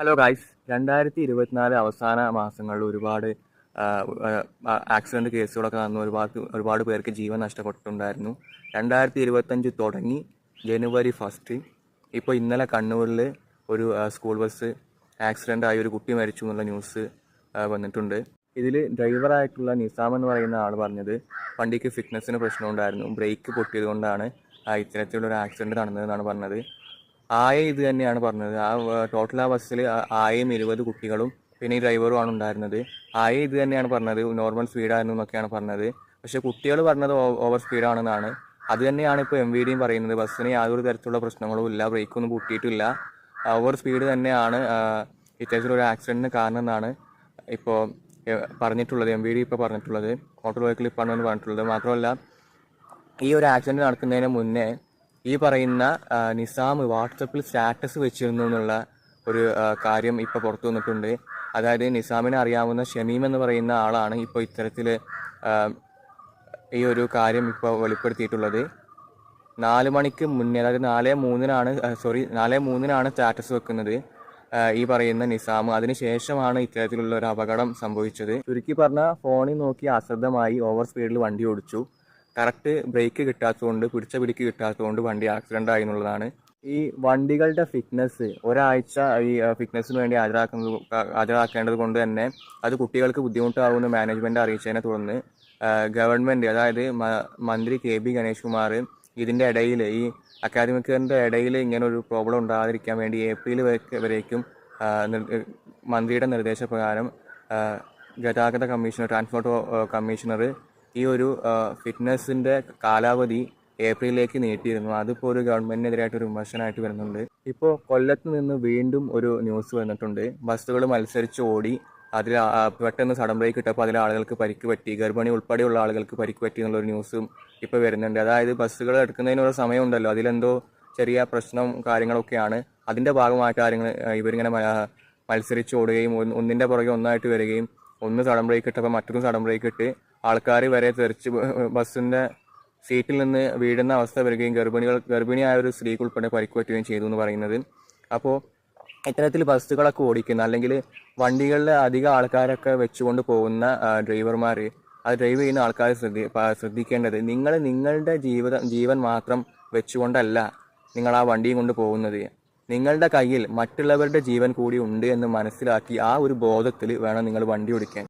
Hello guys രണ്ടായിരത്തി ഇരുപത്തിനാല് അവസാന മാസങ്ങളിൽ ഒരുപാട് ആക്സിഡന്റ് കേസുകളൊക്കെ നടന്നു ഒരുപാട് ഒരുപാട് പേർക്ക് ജീവൻ നഷ്ടപ്പെട്ടിട്ടുണ്ടായിരുന്നു. രണ്ടായിരത്തി ഇരുപത്തഞ്ച് തുടങ്ങി ജനുവരി ഫസ്റ്റ് ഇപ്പോൾ ഇന്നലെ കണ്ണൂരിൽ ഒരു സ്കൂൾ ബസ് ആക്സിഡന്റ് ആയി ഒരു കുട്ടി മരിച്ചു എന്നുള്ള ന്യൂസ് വന്നിട്ടുണ്ട്. ഇതിൽ ഡ്രൈവറായിട്ടുള്ള നിസാം എന്ന് പറയുന്ന ആൾ പറഞ്ഞത് വണ്ടിക്ക് ഫിറ്റ്നസ്സിന് പ്രശ്നമുണ്ടായിരുന്നു. ബ്രേക്ക് പൊട്ടിയത് കൊണ്ടാണ് ഇത്തരത്തിലുള്ള ഒരു ആക്സിഡന്റ് നടന്നതെന്നാണ് പറഞ്ഞത്. ആയ ഇത് തന്നെയാണ് പറഞ്ഞത്. ആ ടോട്ടൽ ആ ബസ്സിൽ ആയയും ഇരുപത് കുട്ടികളും പിന്നെ ഈ ഡ്രൈവറുമാണ് ഉണ്ടായിരുന്നത്. ആയ ഇത് തന്നെയാണ് പറഞ്ഞത്. നോർമൽ സ്പീഡായിരുന്നു എന്നൊക്കെയാണ് പറഞ്ഞത്. പക്ഷെ കുട്ടികൾ പറഞ്ഞത് ഓവർ സ്പീഡാണെന്നാണ് അത് തന്നെയാണ് ഇപ്പോൾ എം വി ഡിയും പറയുന്നത്. ബസ്സിന് യാതൊരു തരത്തിലുള്ള പ്രശ്നങ്ങളും ഇല്ല. ബ്രേക്കൊന്നും കൂട്ടിയിട്ടില്ല ഓവർ സ്പീഡ് തന്നെയാണ് ഇത്തരത്തിലൊരു ആക്സിഡന്റിന് കാരണം എന്നാണ് ഇപ്പോൾ പറഞ്ഞിട്ടുള്ളത്. എം വി ഡി ഇപ്പോൾ പറഞ്ഞിട്ടുള്ളത്. മോട്ടോർ വെഹിക്കിൾ ഡിപ്പാർട്ട്മെന്റ് പറഞ്ഞിട്ടുള്ളത്. മാത്രമല്ല ഈ ഒരു ആക്സിഡന്റ് നടക്കുന്നതിന് മുന്നേ ഈ പറയുന്ന നിസാം വാട്സപ്പിൽ സ്റ്റാറ്റസ് വെച്ചിരുന്നു എന്നുള്ള ഒരു കാര്യം ഇപ്പോൾ പുറത്തു വന്നിട്ടുണ്ട്. അതായത് നിസാമിനെ അറിയാവുന്ന ഷമീം എന്ന് പറയുന്ന ആളാണ് ഇപ്പോൾ ഇത്തരത്തിൽ ഈ ഒരു കാര്യം ഇപ്പോൾ വെളിപ്പെടുത്തിയിട്ടുള്ളത്. നാല് മണിക്ക് മുന്നേ അതായത് നാല് മൂന്നിനാണ് സോറി നാല് മൂന്നിനാണ് സ്റ്റാറ്റസ് വെക്കുന്നത് ഈ പറയുന്ന നിസാം. അതിനുശേഷമാണ് ഇത്തരത്തിലുള്ള ഒരു അപകടം സംഭവിച്ചത്. ചുരുക്കി പറഞ്ഞ ഫോണിൽ നോക്കി അശ്രദ്ധമായി ഓവർ സ്പീഡിൽ വണ്ടി ഓടിച്ചു. കറക്റ്റ് ബ്രേക്ക് കിട്ടാത്തതുകൊണ്ട് പിടിച്ച പിടിക്ക് കിട്ടാത്തതുകൊണ്ട് വണ്ടി ആക്സിഡന്റ് ആയി എന്നുള്ളതാണ്. ഈ വണ്ടികളുടെ ഫിറ്റ്നസ് ഒരാഴ്ച ഈ ഫിറ്റ്നസ്സിന് വേണ്ടി ഹാജരാക്കുന്നത് ഹാജരാക്കേണ്ടത് കൊണ്ട് തന്നെ അത് കുട്ടികൾക്ക് ബുദ്ധിമുട്ടാകുമെന്ന് മാനേജ്മെന്റ് അറിയിച്ചതിനെ തുടർന്ന് ഗവൺമെന്റ് അതായത് മന്ത്രി കെ ബി ഗണേഷ് കുമാർ ഇതിന്റെ ഇടയിൽ ഈ അക്കാദമിക് ഇയറിന്റെ ഇടയിൽ ഇങ്ങനെ ഒരു പ്രോബ്ലം ഉണ്ടാകാതിരിക്കാൻ വേണ്ടി ഏപ്രിൽ വരെ- വരേക്കും മന്ത്രിയുടെ നിർദ്ദേശപ്രകാരം ഗതാഗത കമ്മീഷണർ ട്രാൻസ്പോർട്ട് കമ്മീഷണർ ഈ ഒരു ഫിറ്റ്നസിന്റെ കാലാവധി ഏപ്രിലിലേക്ക് നീട്ടിയിരുന്നു. അതിപ്പോൾ ഒരു ഗവൺമെന്റിനെതിരായിട്ട് ഒരു വിമർശനമായിട്ട് വരുന്നുണ്ട്. ഇപ്പോൾ കൊല്ലത്ത് നിന്ന് വീണ്ടും ഒരു ന്യൂസ് വന്നിട്ടുണ്ട്. ബസ്സുകൾ മത്സരിച്ച് ഓടി അതിൽ പെട്ടെന്ന് സഡൻ ബ്രേക്ക് ഇട്ടപ്പോൾ അതിൽ ആളുകൾക്ക് പരിക്ക് പറ്റി. ഗർഭിണി ഉൾപ്പെടെയുള്ള ആളുകൾക്ക് പരിക്ക് പറ്റി എന്നുള്ളൊരു ന്യൂസും ഇപ്പോൾ വരുന്നുണ്ട്. അതായത് ബസ്സുകൾ എടുക്കുന്നതിനുള്ള സമയമുണ്ടല്ലോ. അതിലെന്തോ ചെറിയ പ്രശ്നം കാര്യങ്ങളൊക്കെയാണ്. അതിന്റെ ഭാഗമായിട്ട് കാര്യങ്ങൾ ഇവരിങ്ങനെ മത്സരിച്ച് ഓടുകയും ഒന്നിന്റെ പുറകെ ഒന്നായിട്ട് വരികയും ഒന്ന് സഡൻ ബ്രേക്ക് ഇട്ടപ്പോൾ മറ്റൊന്ന് സഡൻ ബ്രേക്ക് ഇട്ട് ആൾക്കാർ വരെ തെറിച്ച് ബസ്സിന്റെ സീറ്റിൽ നിന്ന് വീഴുന്ന അവസ്ഥ വരികയും ഗർഭിണികൾ ഗർഭിണിയായ ഒരു സ്ത്രീക്ക് ഉൾപ്പെടെ പരിക്ക് പറ്റുകയും ചെയ്തു എന്ന് പറയുന്നത്. അപ്പോൾ ഇത്തരത്തിൽ ബസ്സുകളൊക്കെ ഓടിക്കുന്ന അല്ലെങ്കിൽ വണ്ടികളിൽ അധികം ആൾക്കാരൊക്കെ വെച്ചുകൊണ്ട് പോകുന്ന ഡ്രൈവർമാർ അത് ഡ്രൈവ് ചെയ്യുന്ന ആൾക്കാർ ശ്രദ്ധി ശ്രദ്ധിക്കേണ്ടത് നിങ്ങൾ നിങ്ങളുടെ ജീവിത ജീവൻ മാത്രം വെച്ചുകൊണ്ടല്ല നിങ്ങൾ ആ വണ്ടിയും കൊണ്ട് പോകുന്നത്. നിങ്ങളുടെ കയ്യിൽ മറ്റുള്ളവരുടെ ജീവൻ കൂടി ഉണ്ട് എന്ന് മനസ്സിലാക്കി ആ ഒരു ബോധത്തിൽ വേണം നിങ്ങൾ വണ്ടി ഓടിക്കാൻ.